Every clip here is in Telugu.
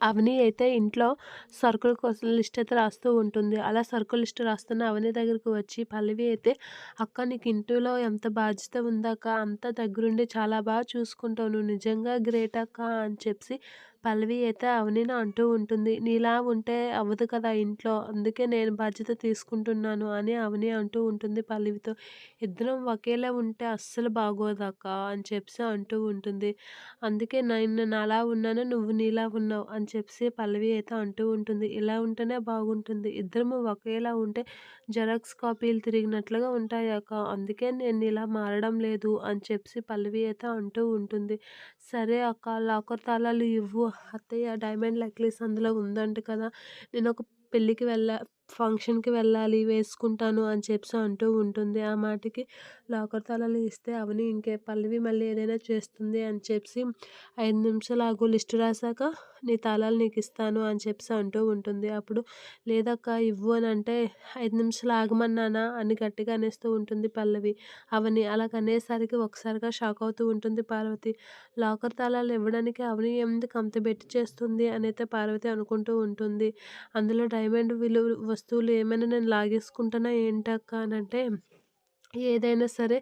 అవని అయితే ఇంట్లో సరుకుల కోసం లిస్ట్ అయితే రాస్తూ ఉంటుంది. అలా సరుకుల లిస్ట్ రాస్తున్న అవని దగ్గరికి వచ్చి పల్లవి అయితే అక్క నీకు ఇంటిలో ఎంత బాధ్యత ఉందాక అంత దగ్గరుండి చాలా బాగా చూసుకుంటావు. నువ్వు నిజంగా గ్రేట్ అక్క అని చెప్పి పల్లవి అయితే అవనిని అంటూ ఉంటుంది. నీలా ఉంటే అవ్వదు కదా ఇంట్లో. అందుకే నేను బాధ్యత తీసుకుంటున్నాను అని అవని అంటూ ఉంటుంది పల్లవితో. ఇద్దరం ఒకేలా ఉంటే అస్సలు బాగోదక్క అని చెప్పి అంటూ ఉంటుంది. అందుకే నేను నాలా ఉన్నాను నువ్వు నీలా ఉన్నావు అని చెప్పి పల్లవి అయితే అంటూ ఉంటుంది. ఇలా ఉంటేనే బాగుంటుంది. ఇద్దరము ఒకేలా ఉంటే జెరాక్స్ కాపీలు తిరిగినట్లుగా ఉంటాయి అక్క. అందుకే నేను ఇలా మారడం లేదు అని చెప్పి పల్లవి అయితే అంటూ ఉంటుంది. సరే అక్క లాకర్ తాళాలు ఇవ్వు అత్తయ్య డైమండ్ నెక్లెస్ అందులో ఉందంట కదా! నేను ఒక పెళ్ళికి వెళ్ళా ఫంక్షన్కి వెళ్ళాలి వేసుకుంటాను అని చెప్పి అంటూ ఉంటుంది. ఆ మాటకి లాకర్ తాళాలు ఇస్తే అవని ఇంకే పల్లవి మళ్ళీ ఏదైనా చేస్తుంది అని చెప్పి ఐదు నిమిషాలు ఆగు లిస్ట్ రాశాక నీ తాళాలు నీకు ఇస్తాను అని చెప్పి అంటూ ఉంటుంది. అప్పుడు లేదక్క ఇవ్వు అని అంటే ఐదు నిమిషాలు ఆగమన్నానా అని గట్టిగా అనేస్తూ ఉంటుంది పల్లవి. అవని అలా అనేసరికి ఒకసారిగా షాక్ అవుతూ ఉంటుంది పార్వతి. లాకర్ తాళాలు ఇవ్వడానికి అవని ఎందుకు అంత బెట్టి చేస్తుంది? అని అయితే పార్వతి అనుకుంటూ ఉంటుంది. అందులో డైమండ్ విలువ వస్తువులు ఏమైనా నేను లాగేసుకుంటానా ఏంటక్క అని అంటే ఏదైనా సరే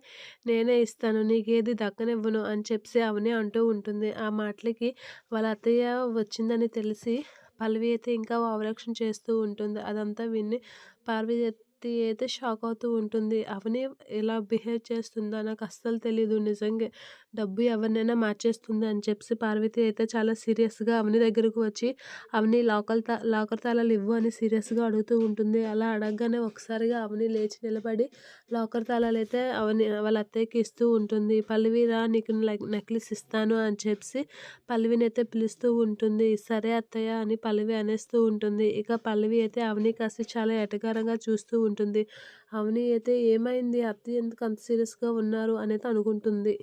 నేనే ఇస్తాను నీకేది దక్కనివ్వను అని చెప్పి అవని అంటూ ఉంటుంది. ఆ మాటలకి వాళ్ళ అత్తయ్య వచ్చిందని తెలిసి పల్లవి అయితే ఇంకా ఓవరాక్షన్ చేస్తూ ఉంటుంది. అదంతా విని పార్వతి అయితే షాక్ అవుతూ ఉంటుంది. అవని ఎలా బిహేవ్ చేస్తుందో? నాకు అస్సలు తెలీదు. నిజంగా డబ్బు ఎవరినైనా మార్చేస్తుంది అని చెప్పి పార్వతి అయితే చాలా సీరియస్గా అవని దగ్గరకు వచ్చి అవని లాకర్ తా లాకర్ తాళాలు ఇవ్వు అని సీరియస్గా అడుగుతూ ఉంటుంది. అలా అడగగానే ఒకసారిగా అవని లేచి నిలబడి లాకర్ తాళాలు అయితే అవని వాళ్ళ అత్తయ్యకి ఇస్తూ ఉంటుంది. పల్లవిరా నీకు నెక్లెస్ ఇస్తాను అని చెప్పి పల్లవిని అయితే పిలుస్తూ ఉంటుంది. సరే అత్తయ్య అని పల్లవి అనేస్తూ ఉంటుంది. ఇక పల్లవి అయితే అవని కాసి చాలా ఎటకారంగా చూస్తూ ఉంటుంది. అవని అయితే ఏమైంది? అత్తయ్య ఎందుకు అంత సీరియస్గా ఉన్నారు? అనేది అనుకుంటుంది